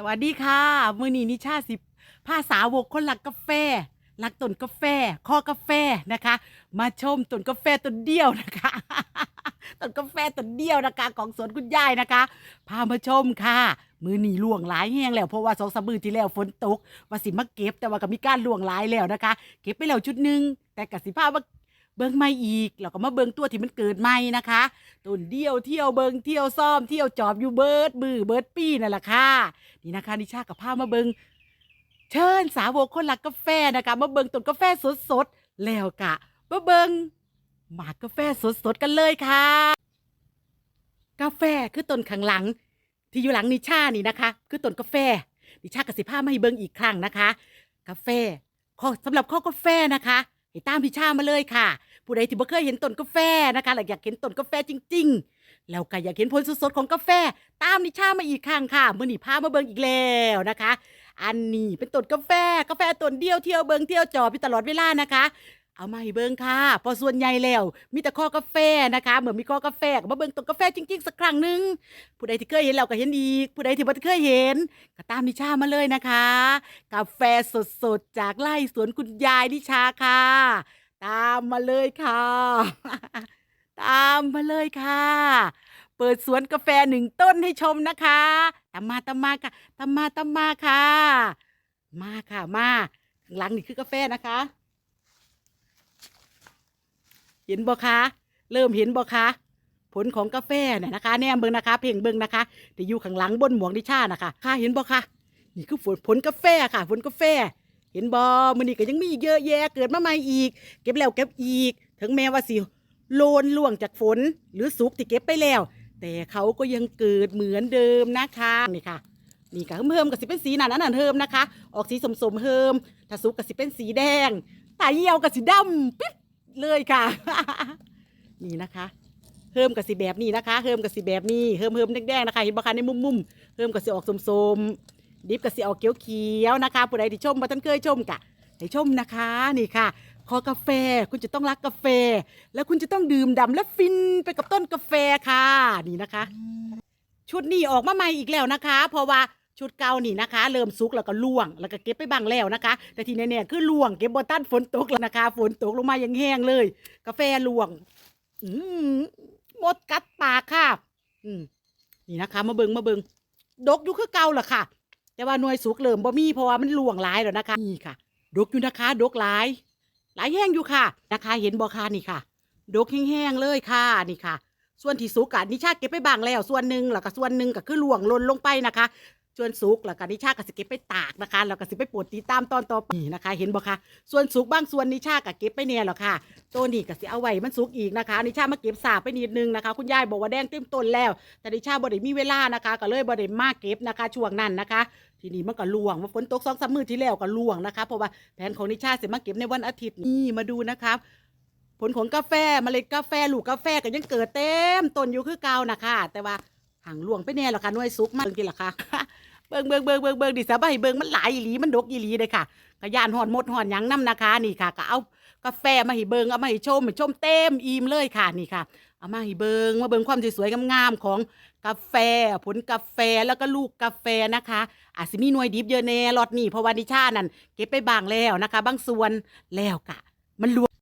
สวัสดีค่ะ มือนีนิชาสิภาษาวกคนรักกาแฟรักต้นกาแฟคอกาแฟนะคะ มาชมต้นกาแฟต้นเดียวนะคะต้นกาแฟต้นเดียวนะคะ ของสวนคุณยายนะคะ พามาชมค่ะ มือหนีล่วงหลายแห้งแล้วเพราะว่าสองสามมือที่แล้วฝนตกว่าสิมาเก็บแต่ว่าก็มีการล่วงหลายแล้วนะคะ เก็บไปแล้วชุดหนึ่งแต่กสิพามา เบิ่งไม่อีกแล้วก็มาเบิ่งตัวที่มันเกิดใหม่นะคะต้นเดียวเที่ยวเบิ่งเที่ยวซ่อมเที่ยวจอบอยู่เบิดมือเบิดปีนั่นแหละค่ะนี่นะคะนิชากับพามาเบิงเชิญสาวกคนรักกาแฟนะคะ มาเบิงต้นกาแฟสดๆแล้วกะมาเบิงหมากกาแฟสดๆกันเลยค่ะ กาแฟคือต้นข้างหลัง ที่อยู่หลังนิชานี่นะคะ คือต้นกาแฟ นิชากับสิพามาให้เบิงอีกครั้งนะคะ กาแฟข้อสำหรับข้อกาแฟนะคะให้ตามพิชามาเลยค่ะ ผู้ใดที่บ่เคยเห็นต้นกาแฟนะคะหรืออยากเห็นต้นกาแฟจริง ๆ แล้วก็อยากเห็นผลสดๆของกาแฟ ตามนิชามาอีกครั้งค่ะมื่อนี้พามาเบิงอีกแล้วนะคะ อันนี้เป็นต้นกาแฟกาแฟต้นเดียวเที่ยวเบิงเที่ยวจอพี่ตลอดเวลานะคะเอามาให้เบิงค่ะพอส่วนใหญ่แล้ว มีแต่ข้อกาแฟนะคะ เหมือนมีข้อกาแฟมาเบิงต้นกาแฟจริงๆ สักครั้งหนึ่งผู้ใดที่เคยเห็นแล้วก็เห็นอีก ผู้ใดที่ไม่เคยเห็น ก็ตามนิชามาเลยนะคะ กาแฟสดๆ จากไร่สวนคุณยายนิชาค่ะ ตามมาเลยค่ะ ตามมาเลยค่ะ เปิดสวนกาแฟหนึ่งต้นให้ชมนะคะตามมาตามมาค่ะตามมาตามมาค่ะ มาค่ะมาข้างหลังนี่คือกาแฟนะคะ เห็นบ่คะเริ่มเห็นบ่คะผลของกาแฟเนี่ยนะคะ แนมเบิงนะคะ เพ่งเบิงนะคะที่อยู่ข้างหลังบนหมวกดิชานะคะค่ะเห็นบ่คะนี่คือผลผลกาแฟค่ะ ผลกาแฟ เห็นบ่มื้อนี้ก็ยังมีอีกเยอะแยะเกิดมาใหม่อีก เก็บแล้วเก็บอีก ถึงแม้ว่าสิโลนล่วงจากฝนหรือสุกที่เก็บไปแล้ว แต่เขาก็ยังเกิดเหมือนเดิมนะคะนี่ค่ะนี่ค่ะเพิ่มกับสิเป็นสีนั่นอันนั้นเพิ่มนะคะ ออกสีสมสมเพิ่มถ้าสุกกับสิเป็นสีแดงตาเหี่ยวกับสีดำปิ๊บเลยค่ะ นี่นะคะเพิ่มกับสีแบบนี้นะคะเพิ่มกับสีแบบนี้เพิ่มเพิ่มแดงๆนะคะเห็นบ่คะในมุมมุมๆเพิ่มกับสีออกสมสมๆ ดิบกับสีออกเขียวเขียวๆนะคะผู้ใดที่ชมมาท่านเคยชมกะให้ชมนะคะนี่ค่ะ คอกาแฟคุณจะต้องรักกาแฟ แล้วคุณจะต้องดื่มด่ำและฟินไปกับต้นกาแฟค่ะนี่นะคะ ชุดนี้ออกมาใหม่อีกแล้วนะคะ เพราะว่าชุดเก่านี่นะคะ เริ่มสุกแล้วก็ล่วง แล้วก็เก็บไปบางแล้วนะคะ แต่ที่แน่ๆคือล่วงเก็บบอตันฝนตกแล้วนะคะ ฝนตกลงมาอย่างแห้งเลย กาแฟล่วง อืมหมดกัดปากค่ะ อืมนี่นะคะ มาเบิงมาเบิงดกอยู่คือเก่าล่ะค่ะ แต่ว่าหน่วยสุกเริ่มบ่มีเพราะว่ามันล่วงหลายแล้วนะคะนี่ค่ะ ดกอยู่นะคะดกหลาย หลายแห้งอยู่ค่ะนะคะเห็นบ่คะนี่ค่ะดกแห้งๆเลยค่ะนี่ค่ะ ส่วนที่สุกอะนิชาเก็บไปบางแล้วส่วนหนึ่งแล้วก็ส่วนหนึ่งก็คือหลวงลนลงไปนะคะ ส่วนสุกแล้วก็นิชาก็สิเก็บไปตากนะคะแล้วก็สิไปปวดตีตามตอนต่อไปนะคะ เห็นบ่คะส่วนสุกบางส่วนนิชาก็เก็บไปเนี่ยหรอกค่ะตัวนี้ก็สิเอาไว้มันสุกอีกนะคะ นิชามาเก็บสาบไปนิดนึงนะคะ คุณยายบอกว่าแดงเต็มต้นแล้ว แต่นิชาบ่ได้มีเวลานะคะ ก็เลยบ่ได้มาเก็บนะคะ ช่วงนั้นนะคะ ทีนี้มันก็ล่วงมาฝนตกสองสามมือที่แล้วก็ล่วงนะคะเพราะว่าแผนของนิชาสิมาเก็บในวันอาทิตย์นี่มาดูนะคะผลของกาแฟเมล็ดกาแฟลูกกาแฟก็ยังเกิดเต็มต้นอยู่คือเก่านะคะแต่ว่าห่างล่วงไปแน่หรอคะน่วยซุกมากจริงๆหรอคะ เบิ่งเบิ่งเบิ่งเบิ่งเบิ่งดิสบายเบิ่งมันหลายอีหลีมันดกอีหลีเลยค่ะกระยานหอนหมดหอนยังน้ำนะคะนี่ค่ะก็เอากาแฟมาให้เบิ่งเอามาให้ชมให้ชมเต็มอิ่มเลยค่ะนี่ค่ะเอามาให้เบิงมาเบิงความสวยๆงามๆของกาแฟผลกาแฟแล้วก็ลูกกาแฟนะคะอาจสิมีหน่วยดิบเยอะแน่รอดนี่เพราะว่านิชานั่นเก็บไปบางแล้วนะคะ บางส่วนแล้วกะ มันรว